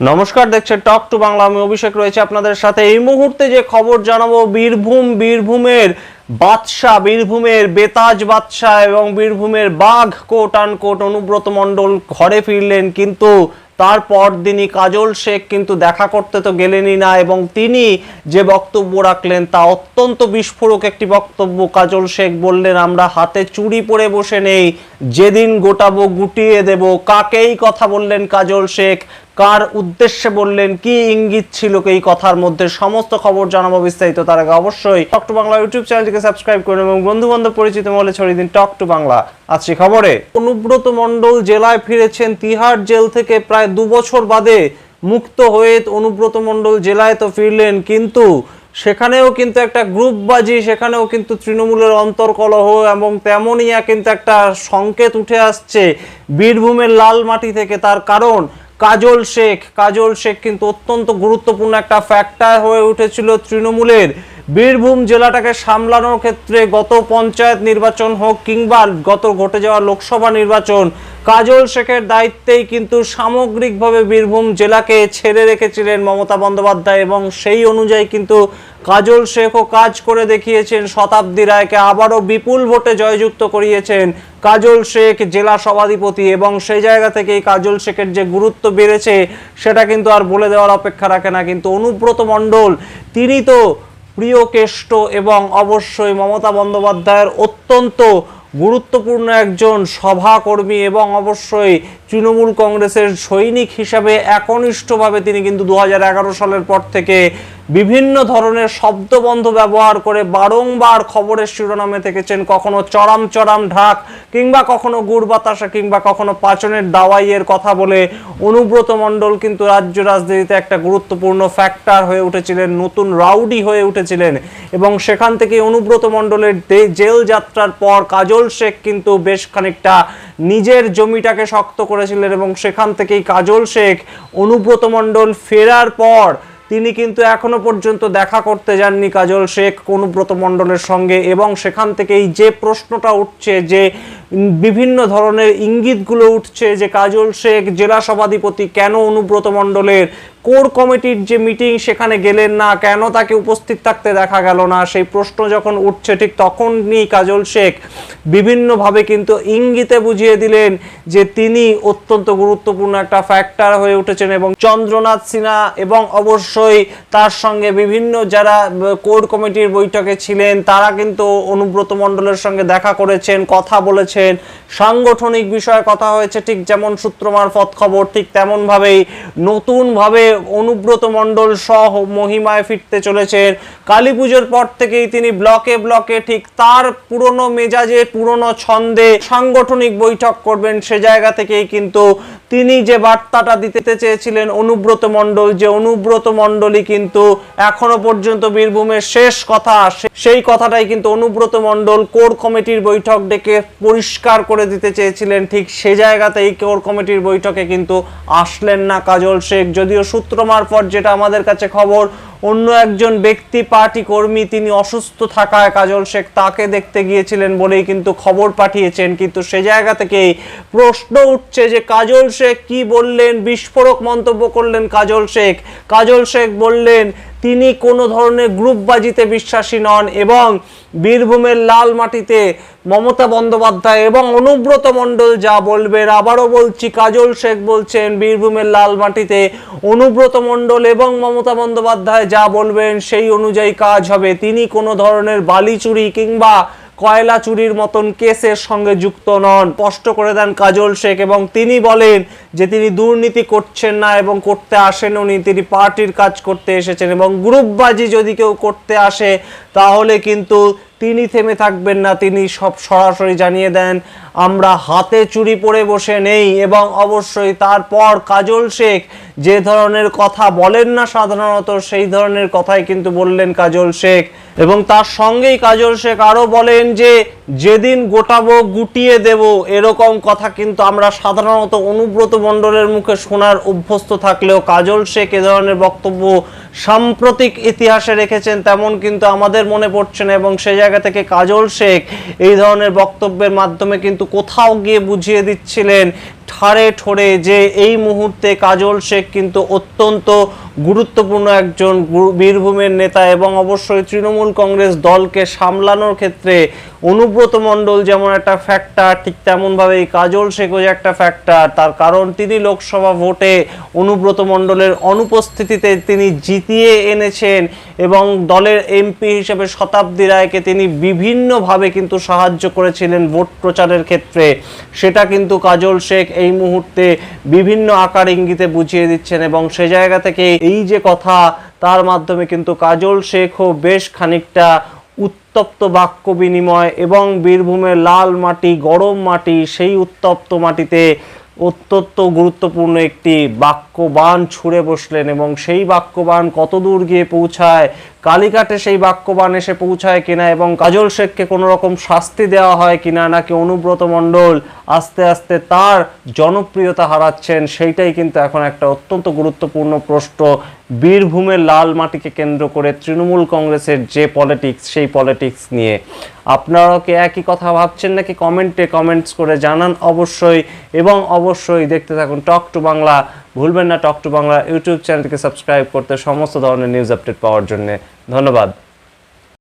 নমস্কার দেখছেন টক টু বাংলা। আমি অভিষেক রয়েছে আপনাদের সাথে। এই মুহূর্তে যে খবর জানাব, বীরভূম, বীরভূমের বাদশাহ, বীরভূমের বেতাজ বাদশাহ এবং বীরভূমের বাঘ কোট আন কোট অনুব্রত মণ্ডল ঘরে ফিরলেন। কিন্তু তারপর দিনই কাজল শেখ কিন্তু দেখা করতে তো গেলেনই না এবং তিনি যে বক্তব্য রাখলেন তা অত্যন্ত বিস্ফোরক একটি বক্তব্য কাজল শেখ বললেন, আমরা হাতে চুরি পরে বসে নেই, যেদিন গোটাবো গুটিয়ে দেব। কাকেই কথা বললেন কাজল শেখ? কার উদ্দেশ্যে বললেন, কি ইঙ্গিত ছিল এই কথার মধ্যে? সমস্ত খবর জানাব বিস্তারিত তার আগে অবশ্যই টক টু বাংলা ইউটিউব চ্যানেলটিকে সাবস্ক্রাইব করুন এবং বন্ধু বান্ধব পরিচিত মহলে ছড়িয়ে দিন টক টু বাংলা। আজকে খবরে, অনুব্রত মণ্ডল জেলায় ফিরেছেন তিহার জেল থেকে প্রায় দু বছর বাদে মুক্ত হয়ে অনুব্রত মণ্ডল জেলায় তো ফিরলেন, কিন্তু সেখানেও কিন্তু একটা গ্রুপবাজি সেখানেও কিন্তু তৃণমূলের অন্তর্কলহ এবং তেমনই কিন্তু একটা সংকেত উঠে আসছে বীরভূমের লাল মাটি থেকে তার কারণ। কাজল শেখ। কাজল শেখ কিন্তু অত্যন্ত গুরুত্বপূর্ণ একটা ফ্যাক্টর হয়ে উঠেছিল তৃণমূলের। বীরভূম জেলাটাকে সামলানোর ক্ষেত্রে গত পঞ্চায়েত নির্বাচন হোক কিংবা গত ঘটে যাওয়া লোকসভা নির্বাচন কাজল শেখের দায়িত্বেই কিন্তু সামগ্রিকভাবে বীরভূম জেলাকে ছেড়ে রেখেছিলেন মমতা বন্দ্যোপাধ্যায় এবং সেই অনুযায়ী কিন্তু কাজল শেখও কাজ করে দেখিয়েছেন শতাব্দী রায়কে। আবারও বিপুল ভোটে জয়যুক্ত করিয়েছেন কাজল শেখ, জেলা সভাধিপতি এবং সেই জায়গা থেকেই কাজল শেখের যে গুরুত্ব বেড়েছে সেটা কিন্তু আর বলে দেওয়ার অপেক্ষা রাখে না। কিন্তু অনুব্রত মণ্ডল, তিনি তো প্রিয় কেষ্ট এবং অবশ্যই মমতা বন্দ্যোপাধ্যায়ের অত্যন্ত গুরুত্বপূর্ণ একজন সভাকর্মী এবং অবশ্যই তৃণমূল কংগ্রেসের সৈনিক হিসাবে একনিষ্ঠভাবে তিনি কিন্তু দু হাজার এগারো সালের পর থেকে বিভিন্ন ধরনের শব্দবন্ধ ব্যবহার করে বারংবার খবরের শিরোনামে থেকেছেন। কখনো চড়াম চড়াম ঢাক, কিংবা কখনো গুড় বাতাসা, কিংবা কখনো পাচনের দাওয়াইয়ের কথা বলে অনুব্রত মণ্ডল কিন্তু রাজ্য রাজনীতিতে একটা গুরুত্বপূর্ণ ফ্যাক্টর হয়ে উঠেছিলেন, নতুন রাউডি হয়ে উঠেছিলেন। এবং সেখান থেকে অনুব্রত মণ্ডলের জেল যাত্রার পর কাজল শেখ কিন্তু বেশ খানিকটা নিজের জমিটাকে শক্ত করেছিলেন এবং সেখান থেকেই কাজল শেখ, অনুব্রত মণ্ডল ফেরার পর তিনি কিন্তু এখনও পর্যন্ত দেখা করতে যাননি কাজল শেখ অনুব্রত মণ্ডলের সঙ্গে এবং সেখান থেকেই যে প্রশ্নটা উঠছে যে বিভিন্ন ধরনের ইঙ্গিতগুলো উঠছে যে কাজল শেখ জেলা সভাধিপতি কেন অনুব্রত মণ্ডলের কোর কমিটির যে মিটিং সেখানে গেলেন না, কেন তাকে উপস্থিত থাকতে দেখা গেল না, সেই প্রশ্ন যখন উঠছে ঠিক তখনই কাজল শেখ বিভিন্নভাবে কিন্তু ইঙ্গিতে বুঝিয়ে দিলেন যে তিনি অত্যন্ত গুরুত্বপূর্ণ একটা ফ্যাক্টর হয়ে উঠেছেন এবং চন্দ্রনাথ সিনহা এবং অবশ্যই তার সঙ্গে বিভিন্ন যারা কোর কমিটির বৈঠকে ছিলেন, তারা কিন্তু অনুব্রত মণ্ডলের সঙ্গে দেখা করেছেন, কথা বলেছেন। সাংগঠনিক বিষয়ে কথা হয়েছে, ঠিক যেমন সূত্র মারফত খবর, ঠিক তেমনভাবেই নতুনভাবে অনুব্রত মণ্ডল সহ মহিমায় ফিরতে চলেছেন। কালী পুজোর পর থেকেই তিনি ব্লকে ব্লকে, ঠিক তার পুরনো মেজাজে, পুরনো ছন্দে সাংগঠনিক বৈঠক করবেন। সে জায়গা থেকেই কিন্তু তিনি যে বার্তাটা দিতে চেয়েছিলেন অনুব্রত মণ্ডল, যে অনুব্রত মণ্ডলই কিন্তু এখনও পর্যন্ত বীরভূমের শেষ কথা সেই কথাটাই কিন্তু অনুব্রত মণ্ডল কোর কমিটির বৈঠক ডেকে পরিষ্কার করে দিতে চেয়েছিলেন। ঠিক সে জায়গাতেই কোর কমিটির বৈঠকে কিন্তু আসলেন না কাজল শেখ। যদিও সূত্র মারফত যেটা আমাদের কাছে খবর অন্য একজন ব্যক্তি, পার্টি কর্মী, তিনি অসুস্থ থাকায় কাজল শেখ তাকে দেখতে গিয়েছিলেন বলেই কিন্তু খবর পাঠিয়েছেন। কিন্তু সে জায়গা থেকেই প্রশ্ন উঠছে যে কাজল শেখ কি বললেন? বিস্ফোরক মন্তব্য করলেন কাজল শেখ। কাজল শেখ বললেন তিনি কোনো ধরনের গ্রুপবাজিতে বিশ্বাসী নন এবং বীরভূমের লাল মাটিতে মমতা বন্দ্যোপাধ্যায় এবং অনুব্রত মণ্ডল যা বলবেন, আবারও বলছি, কাজল শেখ বলছেন, বীরভূমের লাল মাটিতে অনুব্রত মণ্ডল এবং মমতা বন্দ্যোপাধ্যায় যা বলবেন, সেই অনুযায়ী কাজ হবে। তিনি কোনো ধরনের বালি চুরি কিংবা কয়লা চুরির মতন কেসের সঙ্গে যুক্ত নন। স্পষ্ট করে দেন কাজল শেখ এবং তিনি বলেন যে তিনি দুর্নীতি করছেন না এবং করতে আসেন উনি। তিনি পার্টির কাজ করতে এসেছেন এবং গ্রুপবাজি যদি কেউ করতে আসে, তাহলে কিন্তু তিনি থেমে থাকবেন না। তিনি সব সরাসরি জানিয়ে দেন, আমরা হাতে চুরি পরে বসে নেই এবং অবশ্যই তারপর কাজল শেখ যে ধরনের কথা বলেন না সাধারণত, সেই ধরনের কথাই কিন্তু বললেন কাজল শেখ। এবং তার সঙ্গেই কাজল শেখ আরও বলেন যে, যেদিন গোটাবো গুটিয়ে দেব, এরকম কথা কিন্তু আমরা সাধারণত অনুব্রত মণ্ডলের মুখে শোনার অভ্যস্ত থাকলেও কাজল শেখ এ ধরনের বক্তব্য সাম্প্রতিক ইতিহাসে রেখেছেন, তেমন কিন্তু আমাদের মনে পড়ছে না এবং সেই জায়গা থেকে কাজল শেখ এই ধরনের বক্তব্যের মাধ্যমে কিন্তু কোথাও গিয়ে বুঝিয়ে দিচ্ছিলেন ঠাড়ে ঠোড়ে যে এই মুহূর্তে কাজল শেখ কিন্তু অত্যন্ত গুরুত্বপূর্ণ একজন বীরভূমের নেতা এবং অবশ্যই তৃণমূল কংগ্রেস দলকে সামলানোর ক্ষেত্রে অনুব্রত মণ্ডল যেমন একটা ফ্যাক্টর ঠিক তেমনভাবে এই কাজল শেখও যে একটা ফ্যাক্টর তার কারণ তিনি লোকসভা ভোটে অনুব্রত মণ্ডলের অনুপস্থিতিতে তিনি জিতিয়ে এনেছেন এবং দলের এমপি হিসেবে শতাব্দী রায়কে তিনি বিভিন্নভাবে কিন্তু সাহায্য করেছিলেন ভোট প্রচারের ক্ষেত্রে। সেটা কিন্তু কাজল শেখ এই মুহূর্তে বিভিন্ন আকার ইঙ্গিতে বুঝিয়ে দিচ্ছেন এবং সে জায়গা থেকে এই যে কথা, তার মাধ্যমে কিন্তু কাজল শেখও বেশ খানিকটা উত্তপ্ত বাক্য বিনিময় এবং বীরভূমের লাল মাটি, গরম মাটি, সেই উত্তপ্ত মাটিতে অত্যন্ত গুরুত্বপূর্ণ একটি বাক্যবান ছুঁড়ে বসলেন এবং সেই বাক্যবান কতদূর গিয়ে পৌঁছায় কালীঘাটে সেই বাক্যবান এসে পৌঁছায় কিনা এবং কাজল শেখকে কোনো রকম শাস্তি দেওয়া হয় কিনা নাকি অনুব্রত মণ্ডল আস্তে আস্তে তার জনপ্রিয়তা হারাচ্ছেন, সেইটাই কিন্তু এখন একটা অত্যন্ত গুরুত্বপূর্ণ প্রশ্ন। বীরভূমের লাল মাটিকে কেন্দ্র করে তৃণমূল কংগ্রেসের যে পলিটিক্স সেই পলিটিক্স নিয়ে। আপনারাও কি একই কথা ভাবছেন নাকি কমেন্টে কমেন্টস করে জানান অবশ্যই এবং অবশ্যই দেখতে থাকুন টক টু বাংলা ভুলবেন না টক টু বাংলা ইউটিউব চ্যানেলকে সাবস্ক্রাইব করতে সমস্ত ধরনের নিউজ আপডেট পাওয়ার জন্য। ধন্যবাদ।